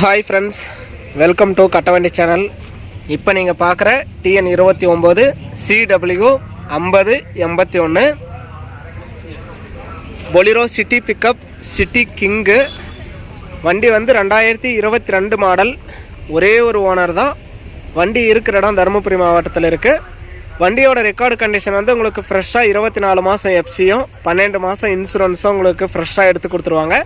Hi friends welcome to Kattavandi channel இப்போ நீங்கள் பார்க்குற டிஎன் இருபத்தி ஒம்பது சிடபிள்யூ ஐம்பது எண்பத்தி ஒன்று Bolero city pickup city king வண்டி வந்து ரெண்டாயிரத்தி இருபத்தி ரெண்டு மாடல் ஒரே ஒரு ஓனர் தான். வண்டி இருக்கிற இடம் தருமபுரி மாவட்டத்தில் இருக்குது வண்டியோட ரெக்கார்டு கண்டிஷன் வந்து உங்களுக்கு ஃப்ரெஷ்ஷாக இருபத்தி நாலு மாதம் எஃப்சியும் பன்னெண்டு மாதம் இன்சூரன்ஸும் உங்களுக்கு ஃப்ரெஷ்ஷாக எடுத்து கொடுத்துருவாங்க.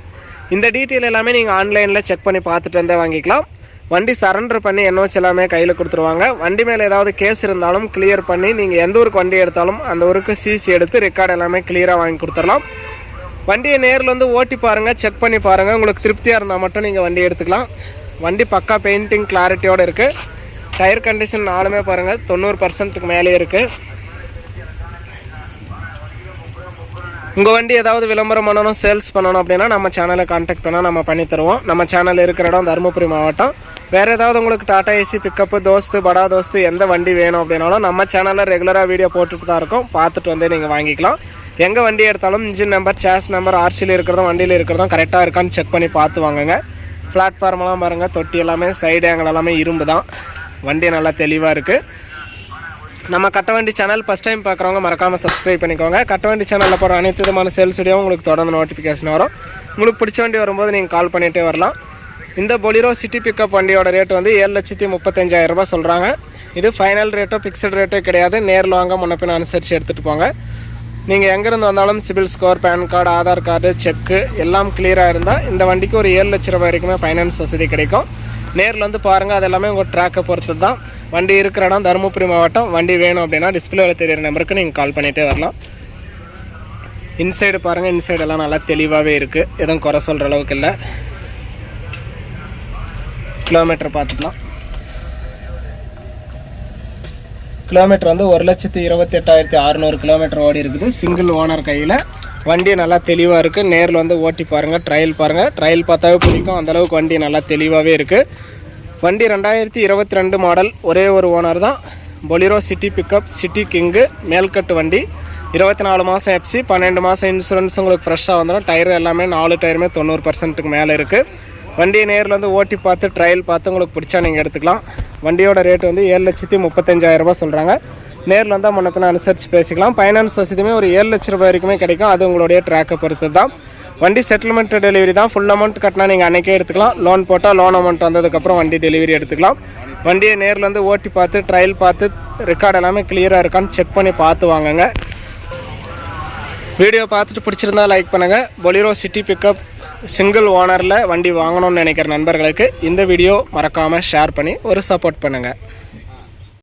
இந்த டீட்டெயில் எல்லாமே நீங்கள் ஆன்லைனில் செக் பண்ணி பார்த்துட்டு வந்தே வாங்கிக்கலாம். வண்டி சரண்டர் பண்ணி என்ஓசி எல்லாமே கையில் கொடுத்துருவாங்க. வண்டி மேலே ஏதாவது கேஸ் இருந்தாலும் கிளியர் பண்ணி நீங்கள் எந்த ஊருக்கு வண்டி எடுத்தாலும் அந்த ஊருக்கு சிசி எடுத்து ரெக்கார்டு எல்லாமே கிளியராக வாங்கி கொடுத்துடலாம். வண்டியை நேரில் வந்து ஓட்டி பாருங்கள் செக் பண்ணி பாருங்கள் உங்களுக்கு திருப்தியாக இருந்தால் மட்டும் நீங்கள் வண்டி எடுத்துக்கலாம். வண்டி பக்கா பெயிண்டிங் கிளாரிட்டியோடு இருக்குது டயர் கண்டிஷன் நாலுமே பாருங்கள் தொண்ணூறு பர்சன்ட்டுக்கு மேலே இருக்குது உங்கள் வண்டி ஏதாவது விளம்பரம் பண்ணணும் சேல்ஸ் பண்ணணும் அப்படின்னா நம்ம சேனலை காண்டாக்ட் பண்ணால் நம்ம பண்ணி தருவோம். நம்ம சேனல் இருக்கிற இடம் தருமபுரி மாவட்டம். வேறு ஏதாவது உங்களுக்கு டாடா ஏசி பிக்கப்பு தோஸ்து படா தோஸ்து எந்த வண்டி வேணும் அப்படின்னாலும் நம்ம சேனலில் ரெகுலராக வீடியோ போட்டுட்டு தான் இருக்கோம். பார்த்துட்டு வந்து நீங்கள் வாங்கிக்கலாம். எங்கே வண்டி எடுத்தாலும் இன்ஜின் நம்பர் சேஸ் நம்பர் ஆர்சியில் இருக்கிறதும் வண்டியில் இருக்கிறதும் கரெக்டாக இருக்கான்னு செக் பண்ணி பார்த்து வாங்குங்க. பிளாட்ஃபார்ம்லாம் பாருங்கள் தொட்டி எல்லாமே சைடு ஆங்கிள் எல்லாமே இரும்பு தான் வண்டி நல்லா தெளிவாக இருக்குது நம்ம கட்டவண்டி சேனல் ஃபஸ்ட் டைம் பார்க்குறவங்க மறக்காமல் சப்ஸ்கிரைப் பண்ணிக்கோங்க. கட்டவண்டி சேனலில் போகிற அனைத்து விதமான சேல்ஸ் வீடியோ உங்களுக்கு தொடர்ந்து நோட்டிஃபிகேஷன் வரும். உங்களுக்கு பிடிச்ச வண்டி வரும்போது நீங்கள் கால் பண்ணிகிட்டே வரலாம். இந்த பொலிரோ சிட்டி பிக்கப் வண்டியோட ரேட் வந்து ஏழு லட்சத்தி முப்பத்தஞ்சாயிரரூபா சொல்கிறாங்க இது ஃபைனல் ரேட்டோ ஃபிக்ஸட் ரேட்டோ கிடையாது. நேரில் வாங்க முன்னப்பின் அனுசரித்து எடுத்துகிட்டு போங்க. நீங்கள் எங்கேருந்து வந்தாலும் CIBIL score PAN card Aadhaar card check எல்லாம் கிளியராக இருந்தால் இந்த வண்டிக்கு ஒரு ஏழு லட்ச ரூபாய் வரைக்குமே ஃபைனான்ஸ் வசதி கிடைக்கும். நேரில் வந்து பாருங்கள் அது எல்லாமே உங்கள் ட்ராக்கை பொறுத்து தான் வண்டி இருக்கிற இடம் தருமபுரி மாவட்டம். வண்டி வேணும் அப்படின்னா டிஸ்பிளேவில் தெரியிற நம்பருக்கு நீங்கள் கால் பண்ணிகிட்டே வரலாம். இன்சைடு பாருங்கள் இன்சைடு எல்லாம் நல்லா தெளிவாகவே இருக்குது எதுவும் குறை சொல்கிற அளவுக்கு இல்லை. கிலோமீட்டர் பார்த்துக்கலாம். கிலோமீட்டர் வந்து ஒரு லட்சத்தி இருபத்தி எட்டாயிரத்தி அறநூறு கிலோமீட்டர் ஓடி இருக்குது. சிங்கிள் ஓனர் கையில் வண்டி நல்லா தெளிவாக இருக்குது நேரில் வந்து ஓட்டி பாருங்கள் ட்ரையல் பாருங்கள் ட்ரையல் பார்த்தாவே பிடிக்கும் அந்தளவுக்கு வண்டி நல்லா தெளிவாகவே இருக்குது வண்டி ரெண்டாயிரத்தி இருபத்தி ரெண்டு மாடல் ஒரே ஒரு ஓனர் தான். Bolero city pickup city king மேல்கட்டு வண்டி. இருபத்தி நாலு மாதம் எஃப்சி பன்னெண்டு மாதம் இன்சூரன்ஸ் உங்களுக்கு ஃப்ரெஷ்ஷாக வந்துடும் டயர் எல்லாமே நாலு டயருமே தொண்ணூறு பர்சன்ட்டுக்கு மேலே இருக்குது வண்டியை நேரில் வந்து ஓட்டி பார்த்து ட்ரையல் பார்த்து உங்களுக்கு பிடிச்சா நீங்கள் எடுத்துக்கலாம். வண்டியோட ரேட் வந்து ஏழு லட்சத்தி முப்பத்தஞ்சாயிரம் ரூபாய் சொல்கிறாங்க நேரில் வந்தால் முன்ன பின்ன அனுசரித்து பேசிக்கலாம். ஃபைனான்ஸ் வசதியுமே ஒரு ஏழு லட்ச ரூபாய் வரைக்குமே கிடைக்கும். அது உங்களுடைய ட்ராக்கை பொறுத்து தான் வண்டி செட்டில்மெண்ட் டெலிவரி தான். ஃபுல் அமௌண்ட் கட்டினா நீங்கள் அன்றைக்கே எடுத்துக்கலாம். லோன் போட்டால் லோன் அமௌண்ட் வந்ததுக்கப்புறம் வண்டி டெலிவரி எடுத்துக்கலாம். வண்டியை நேரில் வந்து ஓட்டி பார்த்து ட்ரையல் பார்த்து ரெக்கார்டு எல்லாமே கிளியராக இருக்கான்னு செக் பண்ணி பார்த்து வாங்குங்க. வீடியோ பார்த்துட்டு பிடிச்சிருந்தா லைக் பண்ணுங்கள் பொலிரோ சிட்டி பிக்கப் சிங்கிள் ஓனரில் வண்டி வாங்கணும்னு நினைக்கிற நண்பர்களுக்கு இந்த வீடியோ மறக்காமல் ஷேர் பண்ணி ஒரு சப்போர்ட் பண்ணுங்கள்